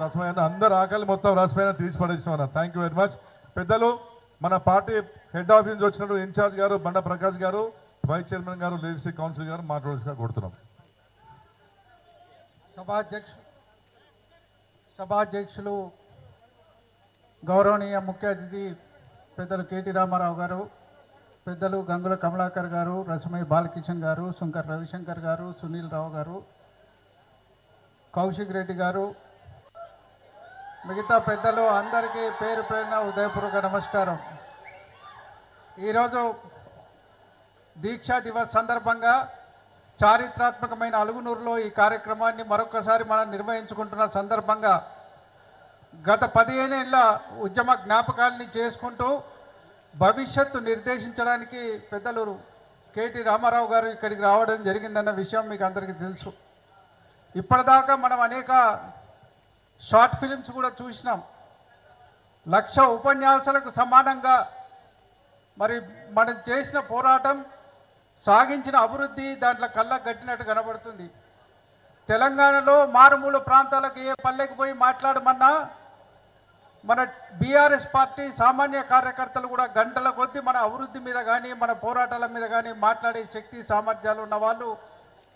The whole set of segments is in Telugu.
రసమైన అందరు ఆకలి మొత్తం రసమైన తీసి పడేసిన థ్యాంక్ యూ వెరీ మచ్ పెద్దలు మన పార్టీ హెడ్ ఆఫీస్ నుంచి వచ్చినట్టు ఇన్ఛార్జ్ గారు బండ ప్రకాష్ గారు వైస్ చైర్మన్ గారు లీడర్షిప్ కౌన్సిల్ గారు మాట్లాడాల్సిన కోరుతున్నాం సభాధ్యక్ష సభాధ్యక్షులు గౌరవనీయ ముఖ్య అతిథి పెద్దలు కేటీ రామారావు గారు పెద్దలు గంగుల కమలాకర్ గారు రసమయ్య బాలకిషన్ గారు శంకర్ రవిశంకర్ గారు సునీల్ రావు గారు కౌశిక్ రెడ్డి గారు మిగతా పెద్దలు అందరికీ పేరు పేరున ఉదయపూర్వక నమస్కారం. ఈరోజు దీక్షా దివస్ సందర్భంగా చారిత్రాత్మకమైన అలుగునూరులో ఈ కార్యక్రమాన్ని మరొకసారి మనం నిర్వహించుకుంటున్న సందర్భంగా గత పదిహేనేళ్ళ ఉద్యమ జ్ఞాపకాల్ని చేసుకుంటూ భవిష్యత్తు నిర్దేశించడానికి పెద్దలు కేటీ రామారావు గారు ఇక్కడికి రావడం జరిగిందన్న విషయం మీకు అందరికీ తెలుసు. ఇప్పటిదాకా మనం అనేక షార్ట్ ఫిలిమ్స్ కూడా చూసినాం. లక్ష ఉపన్యాసాలకు సమానంగా మరి మనం చేసిన పోరాటం సాగించిన అభివృద్ధి దాంట్లో కళ్ళ కట్టినట్టు కనబడుతుంది. తెలంగాణలో మారుమూల ప్రాంతాలకు ఏ పల్లెకి పోయి మాట్లాడమన్నా మన బీఆర్ఎస్ పార్టీ సామాన్య కార్యకర్తలు కూడా గంటల కొద్దీ మన అభివృద్ధి మీద కానీ మన పోరాటాల మీద కానీ మాట్లాడే శక్తి సామర్థ్యాలు ఉన్న వాళ్ళు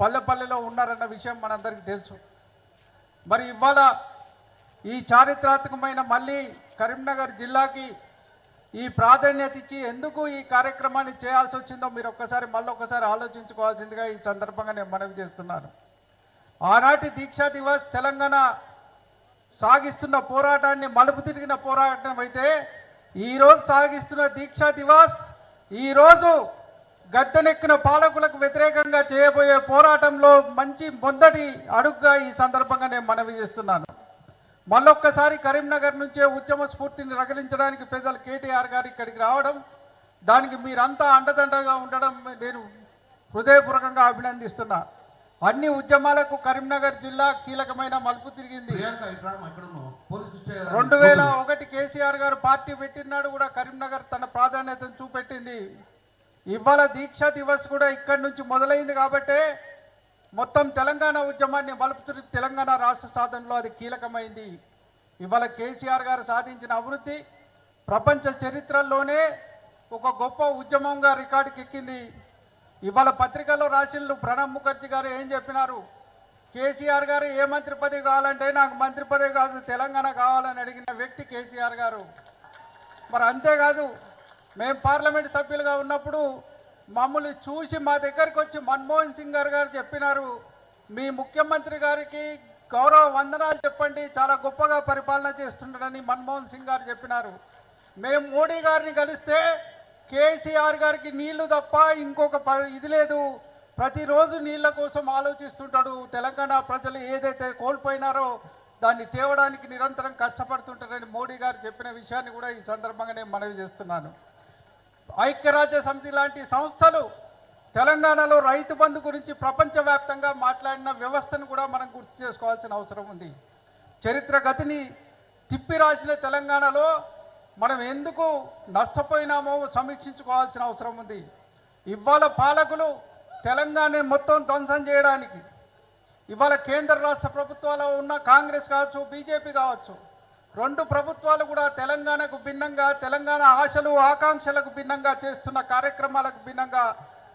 పల్లె పల్లెలో ఉన్నారన్న విషయం మనందరికీ తెలుసు. మరి ఇవాళ ఈ చారిత్రాత్మకమైన మళ్ళీ కరీంనగర్ జిల్లాకి ఈ ప్రాధాన్యత ఇచ్చి ఎందుకు ఈ కార్యక్రమాన్ని చేయాల్సి వచ్చిందో మీరు ఒక్కసారి మళ్ళీ ఒక్కసారి ఆలోచించుకోవాల్సిందిగా ఈ సందర్భంగా నేను మనవి చేస్తున్నాను. ఆనాటి దీక్షా దివస్ తెలంగాణ సాగిస్తున్న పోరాటాన్ని మలుపు తిరిగిన పోరాటం అయితే ఈరోజు సాగిస్తున్న దీక్షా దివాస్ ఈరోజు గద్దెనెక్కిన పాలకులకు వ్యతిరేకంగా చేయబోయే పోరాటంలో మంచి మొదటి అడుగుగా ఈ సందర్భంగా నేను మనవి చేస్తున్నాను. మళ్ళొక్కసారి కరీంనగర్ నుంచే ఉద్యమ స్ఫూర్తిని రగిలించడానికి పెద్దలు కేటీఆర్ గారు ఇక్కడికి రావడం దానికి మీరంతా అండదండగా ఉండడం నేను హృదయపూర్వకంగా అభినందిస్తున్నా. అన్ని ఉద్యమాలకు కరీంనగర్ జిల్లా కీలకమైన మలుపు తిరిగింది. రెండు వేల ఒకటి కేసీఆర్ గారు పార్టీ పెట్టినాడు కూడా కరీంనగర్ తన ప్రాధాన్యతను చూపెట్టింది. ఇవాళ దీక్షా దివస్ కూడా ఇక్కడి నుంచి మొదలైంది కాబట్టే మొత్తం తెలంగాణ ఉద్యమాన్ని మలుపుతున్న తెలంగాణ రాష్ట్ర సాధనలో అది కీలకమైంది. ఇవాళ కేసీఆర్ గారు సాధించిన అభివృద్ధి ప్రపంచ చరిత్రలోనే ఒక గొప్ప ఉద్యమంగా రికార్డుకి ఎక్కింది. ఇవాళ పత్రికల్లో రాసిన ప్రణబ్ ముఖర్జీ గారు ఏం చెప్పినారు? కేసీఆర్ గారు ఏ మంత్రి పదవి కావాలంటే నాకు మంత్రి పదవి కాదు తెలంగాణ కావాలని అడిగిన వ్యక్తి కేసీఆర్ గారు. మరి అంతేకాదు మేము పార్లమెంట్ సభ్యులుగా ఉన్నప్పుడు మమ్మల్ని చూసి మా దగ్గరికి వచ్చి మన్మోహన్ సింగ్ గారు గారు చెప్పినారు. మీ ముఖ్యమంత్రి గారికి గౌరవ వందనాలు చెప్పండి. చాలా గొప్పగా పరిపాలన చేస్తుండడని మన్మోహన్ సింగ్ గారు చెప్పినారు. మేము మోడీ గారిని కలిస్తే కేసీఆర్ గారికి నీళ్ళు తప్ప ఇంకొక ఇది లేదు. ప్రతిరోజు నీళ్ళ కోసం ఆలోచిస్తుంటాడు. తెలంగాణ ప్రజలు ఏదైతే కోల్పోయినారో దాన్ని తేవడానికి నిరంతరం కష్టపడుతుంటారని మోడీ గారు చెప్పిన విషయాన్ని కూడా ఈ సందర్భంగా నేను మనవి చేస్తున్నాను. ఐక్యరాజ్య సమితి లాంటి సంస్థలు తెలంగాణలో రైతు బంధు గురించి ప్రపంచవ్యాప్తంగా మాట్లాడిన వ్యవస్థను కూడా మనం గుర్తు చేసుకోవాల్సిన అవసరం ఉంది. చరిత్ర గతిని తిప్పి రాసిన తెలంగాణలో మనం ఎందుకు నష్టపోయినామో సమీక్షించుకోవాల్సిన అవసరం ఉంది. ఇవాళ పాలకులు తెలంగాణ మొత్తం ధ్వంసం చేయడానికి ఇవాళ కేంద్ర రాష్ట్ర ప్రభుత్వాలు ఉన్న కాంగ్రెస్ కావచ్చు బీజేపీ కావచ్చు రెండు ప్రభుత్వాలు కూడా తెలంగాణకు భిన్నంగా తెలంగాణ ఆశలు ఆకాంక్షలకు భిన్నంగా చేస్తున్న కార్యక్రమాలకు భిన్నంగా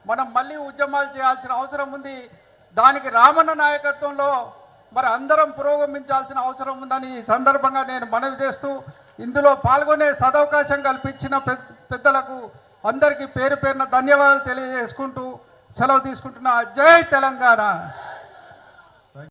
మనం మళ్ళీ ఉద్యమాలు చేయాల్సిన అవసరం ఉంది. దానికి రామన్న నాయకత్వంలో మరి అందరం పురోగమించాల్సిన అవసరం ఉందని ఈ సందర్భంగా నేను మనవి చేస్తూ ఇందులో పాల్గొనే సదవకాశం కల్పించిన పెద్ద- పెద్దలకు అందరికీ పేరు పేరున ధన్యవాదాలు తెలియజేసుకుంటూ సెలవు తీసుకుంటున్నా. జై తెలంగాణ!